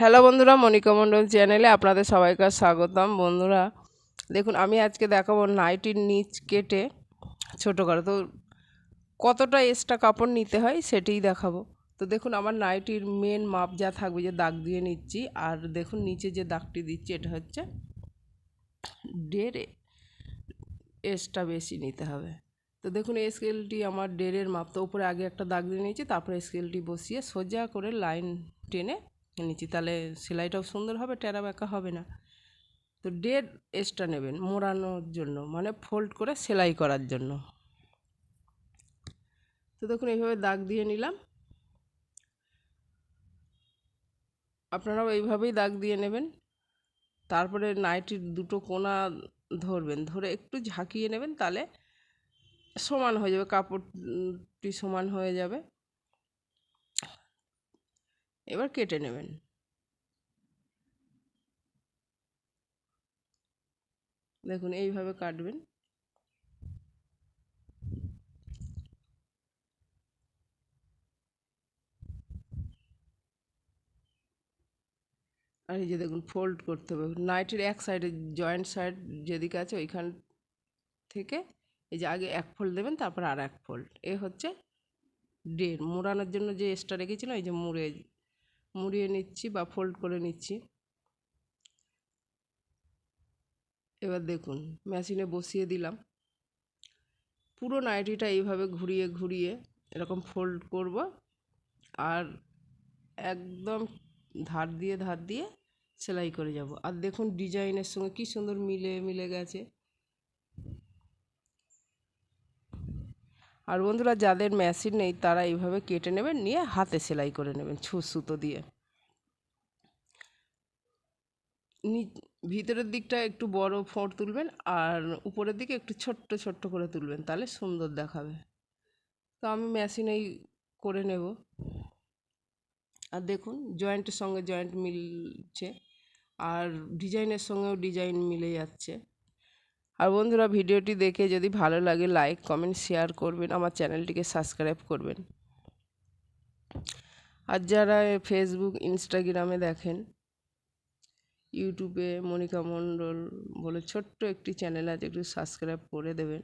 Hello বন্ধুরা, মনিকা মণ্ডল চ্যানেলে আপনাদের সবাইকে স্বাগতম। বন্ধুরা, দেখুন, আমি আজকে দেখাবো নাইটির নিচ কেটে ছোটো করে। তো কতটা এক্সট্রা কাপড় নিতে হয় সেটিই দেখাবো। তো দেখুন, আমার নাইটির মেন মাপ যা থাকবে, যে দাগ দিয়ে নিচ্ছি। আর দেখুন, নিচে যে দাগটি দিচ্ছি, এটা হচ্ছে দেড় এক্সট্রা বেশি নিতে হবে। তো দেখুন, এই স্কেলটি আমার ডেরের মাপ। তো উপরে আগে একটা দাগ দিয়ে নিয়েছি, তারপরে স্কেলটি বসিয়ে সোজা করে লাইন টেনে নিচ্ছি। তাহলে সেলাইটাও সুন্দর হবে, টেরা বেঁকা হবে না। তো ডেড এক্সট্রা নেবেন মোড়ানোর জন্য মানে ফোল্ড করে সেলাই করার জন্য। তো দেখুন, এইভাবে দাগ দিয়ে নিলাম। আপনারাও এইভাবেই দাগ দিয়ে নেবেন। তারপরে নাইটির দুটো কোনা ধরবেন, ধরে একটু ঝাঁকিয়ে নেবেন, তাহলে সমান হয়ে যাবে, কাপড়টি সমান হয়ে যাবে। এবার কেটে নেবেন। দেখুন, এইভাবে কাটবেন। আর এই যে দেখুন ফোল্ড করতে হবে। নাইটের এক সাইডে জয়েন্ট সাইড যেদিকে আছে, ওইখান থেকে এই যে আগে এক ফোল্ড দেবেন, তারপর আর এক ফোল্ড এ হচ্ছে ডের মোড়ানোর জন্য যে এক্সট্রা রেখেছিলাম, এই যে মুড়ে মুড়িয়ে নিচ্ছি বা ফোল্ড করে নিচ্ছি। এবার দেখুন মেশিনে বসিয়ে দিলাম। পুরো নাইটিটা এইভাবে ঘুরিয়ে ঘুরিয়ে এরকম ফোল্ড করব আর একদম ধার দিয়ে ধার দিয়ে সেলাই করে যাব। আর দেখুন ডিজাইনের সঙ্গে কি সুন্দর মিলে মিলে গেছে। আর বন্ধুরা, যাদের মেশিন নেই, তারা এইভাবে কেটে নেবেন, নিয়ে হাতে সেলাই করে নেবেন ছু, সুতো দিয়ে। ভিতরের দিকটা একটু বড় ফোঁড় তুলবেন, আর উপরের দিকে একটু ছোট্ট ছোট্ট করে তুলবেন, তাহলে সুন্দর দেখাবে। তো আমি মেশিনেই করে নেব। আর দেখুন জয়েন্টের সঙ্গে জয়েন্ট মিলছে, আর ডিজাইনের সঙ্গেও ডিজাইন মিলে যাচ্ছে। আর বন্ধুরা ভিডিওটি দেখে যদি ভালো লাগে লাইক কমেন্ট শেয়ার করবেন, আমার চ্যানেলটিকে সাবস্ক্রাইব করবেন। আর যারা ফেসবুক ইনস্টাগ্রামে দেখেন ইউটিউবে মনিকা মণ্ডল বলে ছোট্ট একটি চ্যানেল আছে, একটু সাবস্ক্রাইব করে দেবেন।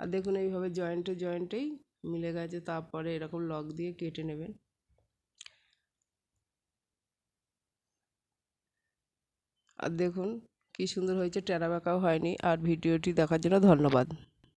আর দেখুন এইভাবে জয়েন্টে জয়েন্টেই মিলে গেছে, তারপরে এরকম লক দিয়ে কেটে নেবেন। আর দেখুন কি সুন্দর হয়েছে টেরা বাঁকাও হয়নি আর ভিডিওটি দেখার জন্য ধন্যবাদ।